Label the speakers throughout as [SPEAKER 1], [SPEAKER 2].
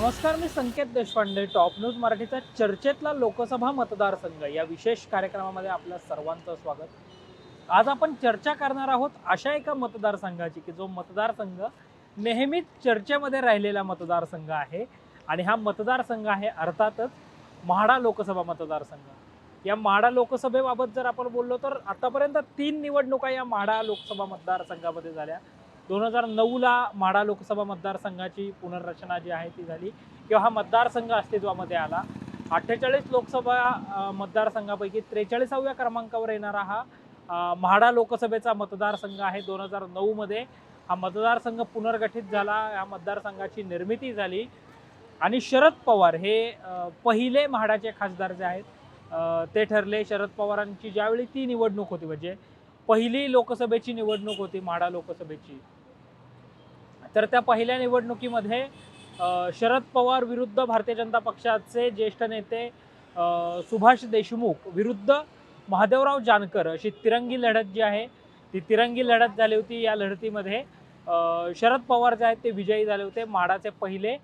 [SPEAKER 1] नमस्कार मी Sanket Deshpande. Top news मराठीचा चर्चेतला लोकसभा मतदारसंघ. या विशेष कार्यक्रमामध्ये आपल्या सर्वांचं स्वागत. आज आपण चर्चा करणार आहोत अशा एका मतदारसंघाची की जो मतदारसंघ नेहमीच चर्चेमध्ये राहिलेला मतदारसंघ आहे आणि हा मतदारसंघ आहे अर्थातच म्हाडा लोकसभा मतदारसंघ. या म्हाडा लोकसभेबाबत जर आपण बोललो तर आतापर्यंत तीन निवडणुका या म्हाडा लोकसभा मतदारसंघामध्ये झाल्या. दोन हजार नऊला माडा लोकसभा मतदारसंघाची पुनर्रचना जी आहे ती झाली. किंवा हा मतदारसंघ अस्तित्वामध्ये आला. अठ्ठेचाळीस लोकसभा मतदारसंघापैकी त्रेचाळीसाव्या क्रमांकावर येणारा हा म्हाडा लोकसभेचा मतदारसंघ आहे दोन हजार नऊमध्ये हा मतदारसंघ पुनर्गठित झाला. या मतदारसंघाची निर्मिती झाली. आणि शरद पवार हे पहिले म्हाडाचे खासदार जे आहेत ते ठरले. शरद पवारांची ज्यावेळी ती निवडणूक होती म्हणजे पहिली लोकसभेची निवडणूक होती म्हाडा लोकसभेची. तर त्या पहिल्या निवडणुकीमध्ये शरद पवार विरुद्ध भारतीय जनता पक्षाचे ज्येष्ठ नेते सुभाष देशमुख विरुद्ध महादेवराव जानकर अशी तिरंगी लढत जी आहे ती तिरंगी लढत झाली होती या लढतीमध्ये. शरद पवार जे आहेत ते विजयी झाले होते माडाचे पहिले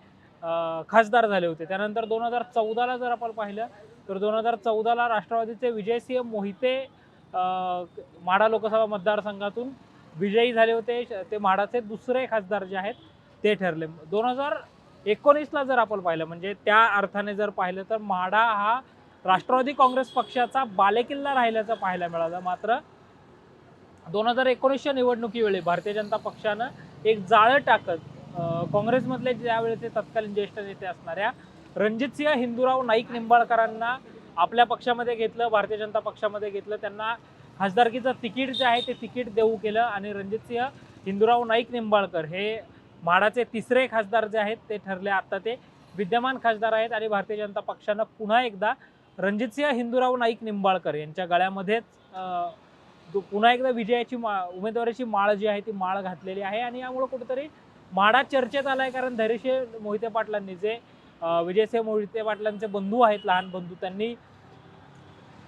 [SPEAKER 1] खासदार झाले होते. त्यानंतर दोन हजार चौदाला जर आपण पाहिलं तर दोन हजार चौदाला राष्ट्रवादीचे विजयसिंह मोहिते माडा माढा लोकसभा मतदारसंघातून विजयी झाले होते ते म्हाडाचे दुसरे खासदार जे आहेत ते ठरले. दोन हजार एकोणीसला जर आपण पाहिलं म्हणजे त्या अर्थाने जर पाहिलं तर म्हाडा हा राष्ट्रवादी काँग्रेस पक्षाचा बालेकिल्ला राहिल्याचं पाहायला मिळालं. मात्र दोन हजार एकोणीसच्या निवडणुकीवेळी भारतीय जनता पक्षानं एक जाळं टाकत काँग्रेसमधले ज्यावेळेचे तत्कालीन ज्येष्ठ नेते असणाऱ्या रणजितसिंह हिंदूराव नाईक निंबाळकरांना आपल्या पक्षामध्ये घेतलं भारतीय जनता पक्षामध्ये घेतलं त्यांना खासदारकीचं तिकीट जे आहे ते तिकीट देऊ केलं आणि रणजितसिंह हिंदूराव नाईक निंबाळकर हे म्हाडाचे तिसरे खासदार जे आहेत ते ठरले आता ते विद्यमान खासदार आहेत आणि भारतीय जनता पक्षानं पुन्हा एकदा रणजितसिंह हिंदूराव नाईक निंबाळकर यांच्या गळ्यामध्येच पुन्हा एकदा विजयाची मा उमेदवारीची माळ जी आहे ती माळ घातलेली आहे आणि यामुळे कुठेतरी माडा चर्चेत आला आहे कारण धैर्यशील मोहिते पाटलांनी जे विजयसिंह मोहिते पाटलांचे बंधू आहेत लहान बंधू त्यांनी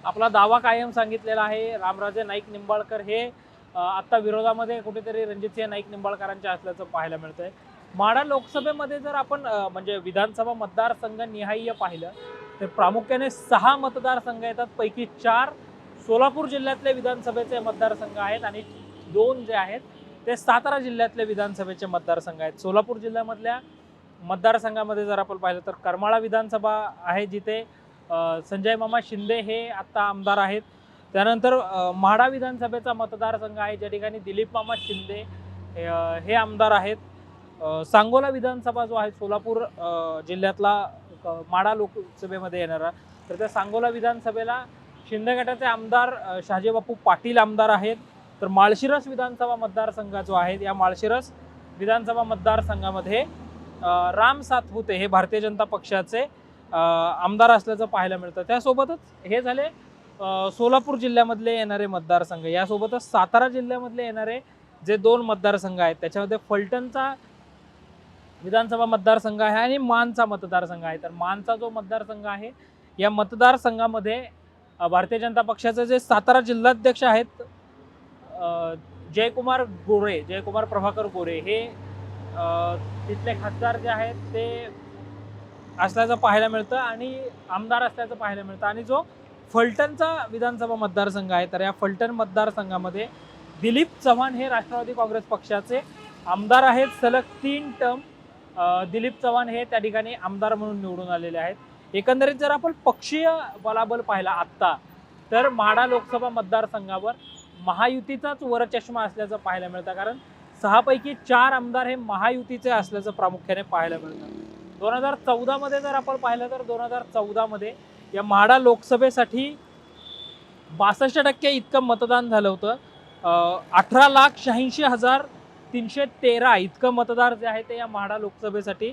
[SPEAKER 1] आपला दावा कायम सांगितलेला आहे. रामराजे नाईक निंबाळकर हे आत्ता विरोधामध्ये कुठेतरी रणजितसिंह नाईक निंबाळकरांच्या असल्याचं पाहायला मिळतंय. माढा लोकसभेमध्ये जर आपण म्हणजे विधानसभा मतदारसंघ निहाय्य पाहिलं तर प्रामुख्याने सहा मतदारसंघ येतात. पैकी चार सोलापूर जिल्ह्यातले विधानसभेचे मतदारसंघ आहेत आणि दोन जे आहेत ते सातारा जिल्ह्यातले विधानसभेचे मतदारसंघ आहेत. सोलापूर जिल्ह्यामधल्या मतदारसंघामध्ये जर आपण पाहिलं तर करमाळा विधानसभा आहे जिथे संजय मामा शिंदे हे आत्ता आमदार आहेत. त्यानंतर म्हाडा विधानसभेचा मतदारसंघ आहे. ज्या ठिकाणी दिलीप मामा शिंदे हे, आमदार आहेत. सांगोला विधानसभा जो आहे सोलापूर जिल्ह्यातला माडा लोकसभेमध्ये येणारा. तर त्या सांगोला विधानसभेला शिंदे गटाचे आमदार अ, शहाजीबापू पाटील आमदार आहेत. तर माळशिरस विधानसभा मतदारसंघ जो आहे या माळशिरस विधानसभा मतदारसंघामध्ये अ, राम सातपुते हे भारतीय जनता पक्षाचे आमदार असल्याचं पाहायला मिळतं. त्यासोबतच हे झाले सोलापूर जिल्ह्यामधले येणारे मतदारसंघ. यासोबतच सातारा जिल्ह्यामधले येणारे जे दोन मतदारसंघ आहेत त्याच्यामध्ये फलटणचा विधानसभा मतदारसंघ आहे आणि मानचा मतदारसंघ आहे. तर मानचा जो मतदारसंघ आहे या मतदारसंघामध्ये भारतीय जनता पक्षाचे जे सातारा जिल्हाध्यक्ष आहेत जयकुमार गोरे जयकुमार प्रभाकर गोरे हे तिथले खासदार जे आहेत ते असल्याचं पाहायला मिळतं आणि आमदार असल्याचं पाहायला मिळतं. आणि जो फलटणचा विधानसभा मतदारसंघ आहे तर या फलटण मतदारसंघामध्ये दिलीप चव्हाण हे राष्ट्रवादी काँग्रेस पक्षाचे आमदार आहेत. सलग तीन टर्म दिलीप चव्हाण हे त्या ठिकाणी आमदार म्हणून निवडून आलेले आहेत. एकंदरीत जर आपण पक्षीय बलाबल पाहिला आत्ता तर म्हाडा लोकसभा मतदारसंघावर महायुतीचाच वरचष्मा असल्याचं पाहायला मिळतं. कारण सहापैकी चार आमदार हे महायुतीचे असल्याचं प्रामुख्याने पाहायला मिळतं. दोन हजार चौदामध्ये जर आपण पाहिलं तर दोन हजार चौदामध्ये या म्हाडा लोकसभेसाठी बासष्ट टक्के इतकं मतदान झालं होतं. अठरा लाख शहाऐंशी हजार तीनशे तेरा इतकं मतदार जे आहे ते या म्हाडा लोकसभेसाठी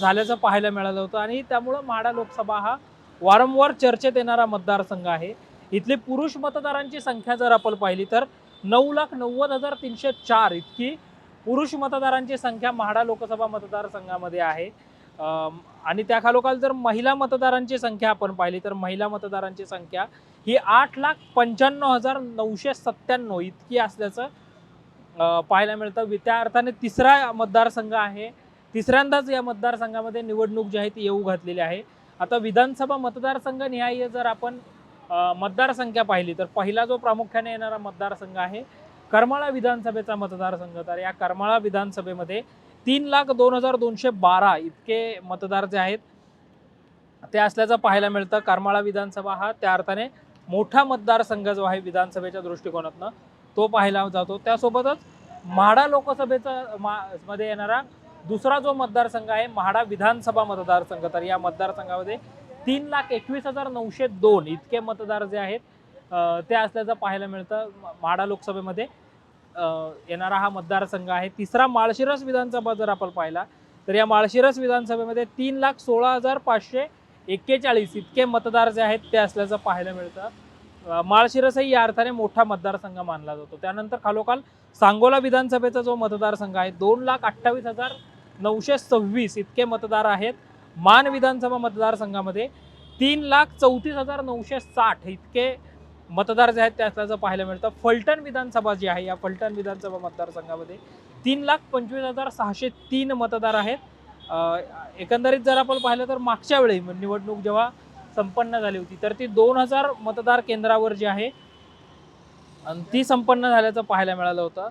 [SPEAKER 1] झाल्याचं पाहायला मिळालं होतं. आणि त्यामुळं म्हाडा लोकसभा हा वारंवार चर्चेत येणारा मतदारसंघ आहे. इथली पुरुष मतदारांची संख्या जर आपण पाहिली तर नऊ लाख नव्वद हजार तीनशे चार इतकी पुरुष मतदारांची संख्या म्हाडा लोकसभा मतदारसंघामध्ये आहे. आणि त्या खालोखाल जर महिला मतदारांची संख्या आपण पाहिली तर महिला मतदारांची संख्या ही आठ लाख पंच्याण्णव हजार नऊशे सत्त्याण्णव इतकी असल्याचं पाहायला मिळतं. त्या अर्थाने तिसरा मतदारसंघ आहे. तिसऱ्यांदाच या मतदारसंघामध्ये निवडणूक जी आहे ती येऊ घातलेली आहे. आता विधानसभा मतदारसंघ निहाय जर आपण मतदारसंख्या पाहिली तर पहिला जो प्रामुख्याने येणारा मतदारसंघ आहे करमाळा विधानसभेचा मतदारसंघ. तर या करमाळा विधानसभेमध्ये तीन लाख दोन हजार दोनशे बारा इतके मतदार जे आहेत ते असल्याचं पाहायला मिळतं. करमाळा विधानसभा हा त्या अर्थाने मोठा मतदारसंघ जो आहे विधानसभेच्या दृष्टिकोनातनं तो पाहायला जातो. त्यासोबतच म्हाडा लोकसभेचा मा मध्ये येणारा दुसरा जो मतदारसंघ आहे म्हाडा विधानसभा मतदारसंघ तर या मतदारसंघामध्ये तीन लाख एकवीस हजार नऊशे दोन इतके मतदार जे आहेत ते असल्याचं पाहायला मिळतं. म्हाडा लोकसभेमध्ये येणारा हा मतदारसंघ आहे. तिसरा माळशिरस विधानसभा जर आपण पाहिला तर या माळशिरस विधानसभेमध्ये तीन लाख सोळा हजार पाचशे एक्केचाळीस इतके मतदार जे आहेत ते असल्याचं पाहायला मिळतं. माळशिरसही या अर्थाने मोठा मतदारसंघ मानला जातो. त्यानंतर खालोखाल सांगोला विधानसभेचा जो मतदारसंघ आहे दोन लाख अठ्ठावीस हजार नऊशे सव्वीस इतके मतदार आहेत. मान विधानसभा मतदारसंघामध्ये तीन लाख चौतीस हजार नऊशे साठ इतके मतदार जे आहेत त्याचं पाहायला मिळतं. फलटण विधानसभा जी आहे या फलटण विधानसभा मतदारसंघामध्ये तीन लाख पंचवीस हजार सहाशे तीन मतदार आहेत. एकंदरीत जर आपण पाहिलं तर मागच्या वेळी निवडणूक जेव्हा संपन्न झाली होती तर ती दोन हजार मतदार केंद्रावर जी आहे आणि ती संपन्न झाल्याचं पाहायला मिळालं होतं.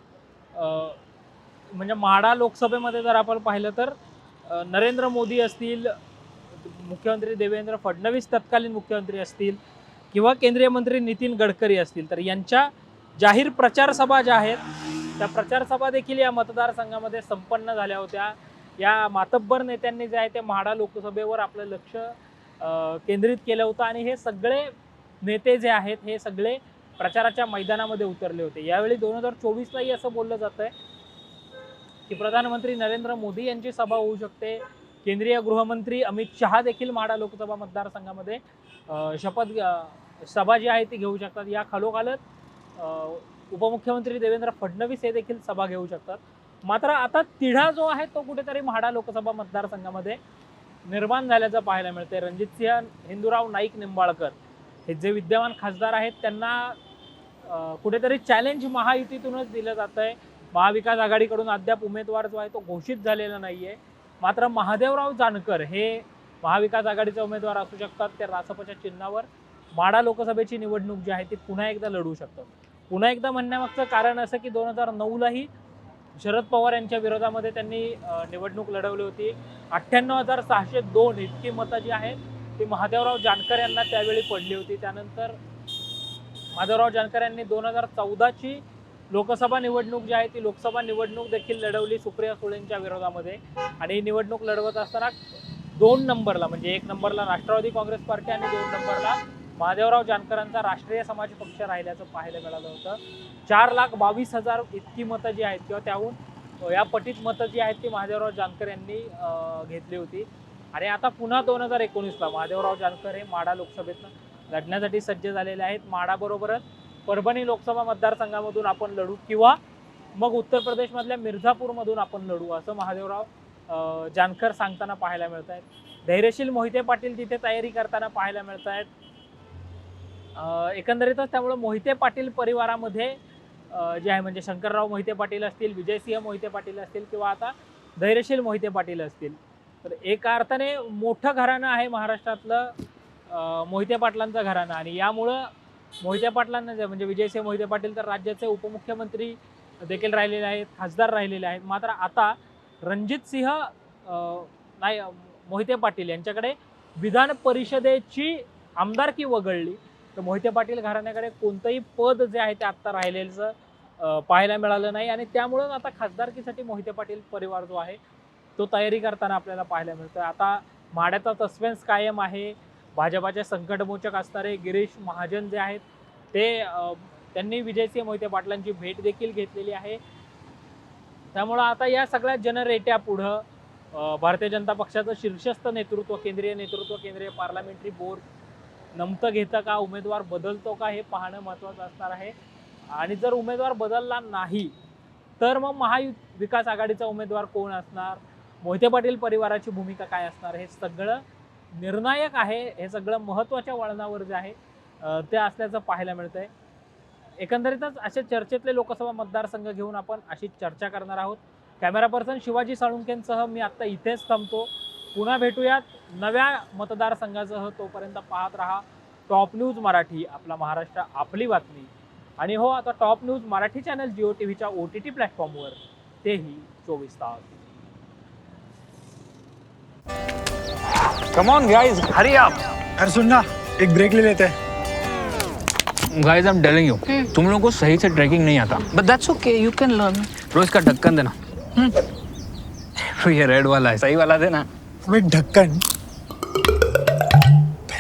[SPEAKER 1] म्हणजे माडा लोकसभेमध्ये जर आपण पाहिलं तर नरेंद्र मोदी असतील मुख्यमंत्री देवेंद्र फडणवीस तत्कालीन मुख्यमंत्री असतील किंवा केंद्रीय मंत्री नितीन गडकरी असतील तर यांच्या जाहीर प्रचारसभा ज्या आहेत त्या प्रचारसभा देखील या मतदारसंघामध्ये संपन्न झाल्या होत्या. या मातब्बर नेत्यांनी जे आहे ते म्हाडा लोकसभेवर आपलं लक्ष केंद्रित केलं होतं आणि हे सगळे नेते जे आहेत हे सगळे प्रचाराच्या मैदानामध्ये उतरले होते. यावेळी दोन हजार चोवीसलाही असं बोललं जात आहे की प्रधानमंत्री नरेंद्र मोदी यांची सभा होऊ शकते. केंद्रीय गृहमंत्री अमित शहा देखील म्हाडा लोकसभा मतदारसंघामध्ये शपथ सभा जी आहे ती घेऊ शकतात. या खालोखालच उपमुख्यमंत्री देवेंद्र फडणवीस हे देखील सभा घेऊ शकतात. मात्र आता तिढा जो आहे तो कुठेतरी म्हाडा लोकसभा मतदारसंघामध्ये निर्माण झाल्याचं पाहायला मिळते रणजितसिंह हिंदूराव नाईक निंबाळकर हे जे विद्यमान खासदार आहेत त्यांना कुठेतरी चॅलेंज महायुतीतूनच दिलं जात आहे महाविकास आघाडीकडून अद्याप उमेदवार जो आहे तो घोषित झालेला नाही आहे मात्र महादेवराव जानकर हे महाविकास आघाडीचे उमेदवार असू शकतात. ते रासपच्या चिन्हावर माडा लोकसभेची निवडणूक जी आहे ती पुन्हा एकदा लढवू शकतो. पुन्हा एकदा म्हणण्यामागचं कारण असं की दोन हजार नऊलाही शरद पवार यांच्या विरोधामध्ये त्यांनी निवडणूक लढवली होती. अठ्ठ्याण्णव हजार सहाशे दोन इतकी मतं जी आहेत ती महादेवराव जानकर यांना त्यावेळी पडली होती. त्यानंतर महादेवराव जानकर यांनी दोन हजार चौदाची लोकसभा निवडणूक जी आहे ती लोकसभा निवडणूक देखील लढवली सुप्रिया सुळेंच्या विरोधामध्ये. आणि ही निवडणूक लढवत असताना दोन नंबरला म्हणजे एक नंबरला राष्ट्रवादी काँग्रेस पार्टी आणि दोन नंबरला महादेवराव जानकरांचा राष्ट्रीय समाज पक्ष राहिल्याचं पाहायला मिळालं होतं. चार लाख बावीस हजार इतकी मतं जी आहेत किंवा त्याहून या पटीत मतं जी आहेत ती महादेवराव जानकर यांनी घेतली होती. आणि आता पुन्हा दोन हजार एकोणीसला महादेवराव जानकर हे माढा लोकसभेतनं लढण्यासाठी सज्ज झालेले आहेत. माढाबरोबरच परभणी लोकसभा मतदारसंघामधून आपण लढू किंवा मग उत्तर प्रदेशमधल्या मिर्झापूरमधून आपण लढू असं महादेवराव जानकर सांगताना पाहायला मिळत आहेत. धैर्यशील मोहिते पाटील तिथे तयारी करताना पाहायला मिळत आहेत. एकंदरीतच त्यामुळं मोहिते पाटील परिवारामध्ये जे आहे म्हणजे शंकरराव मोहिते पाटील असतील विजयसिंह मोहिते पाटील असतील किंवा आता धैर्यशील मोहिते पाटील असतील. तर एका अर्थाने मोठं घराणं आहे महाराष्ट्रातलं मोहिते पाटलांचं घराणं. आणि यामुळं मोहिते पाटलांना जे म्हणजे विजयसिंह मोहिते पाटील तर राज्याचे उपमुख्यमंत्री देखील राहिलेले आहेत खासदार राहिलेले आहेत. मात्र आता रणजित सिंह नाही मोहिते पाटील यांच्याकडे विधान परिषदेची आमदारकी वगळली. तर मोहिते पाटील घराण्याकडे कोणतंही पद जे आहे ते आत्ता राहिलेलं पाहायला मिळालं नाही आणि त्यामुळं आता खासदारकीसाठी मोहिते पाटील परिवार जो आहे तो तयारी करताना आपल्याला पाहायला मिळतो आता माड्याचा सस्पेन्स कायम आहे. भाजपाचे संकटमोचक असणारे गिरीश महाजन जे आहेत ते त्यांनी विजयसिंह मोहिते पाटलांची भेट देखील घेतलेली आहे. त्यामुळं आता या सगळ्या जनरेट्या पुढं भारतीय जनता पक्षाचं शीर्षस्थ नेतृत्व केंद्रीय नेतृत्व केंद्रीय पार्लमेंटरी बोर्ड नमतं घेतं का? उमेदवार बदलतो का? हे पाहणं महत्त्वाचं असणार आहे. आणि जर उमेदवार बदलला नाही तर मग महायु विकास आघाडीचा उमेदवार कोण असणार? मोहिते पाटील परिवाराची भूमिका काय असणार? हे सगळं निर्णायक आहे. हे सगळं महत्त्वाच्या वळणावर जे आहे ते असल्याचं पाहायला मिळतं आहे एकंदरीतच अशा चर्चेतले लोकसभा मतदारसंघ घेऊन आपण अशी चर्चा करणार आहोत. कॅमेरा पर्सन शिवाजी साळुंकेंसह मी आत्ता इथेच थांबतो. पुन्हा भेटूयात. नव्या मतदारसंघासह तोपर्यंत पाहत राहा टॉप न्यूज मराठी आपला महाराष्ट्र आपली बातमी. आणि हो आता top news Marathi channel Jio T व्हीच्या ओ टी टी प्लॅटफॉर्मवर तेही चोवीस तास.
[SPEAKER 2] Come on guys hurry up
[SPEAKER 3] अरे सुन ना एक ब्रेक ले लेते. हैं
[SPEAKER 2] guys I am telling you तुम लोगों को सही से ट्रैकिंग नहीं आता.
[SPEAKER 4] But that's okay, you can learn.
[SPEAKER 2] रोज का ढक्कन देना. ये रेड वाला है सही वाला देना.
[SPEAKER 3] ढक्कन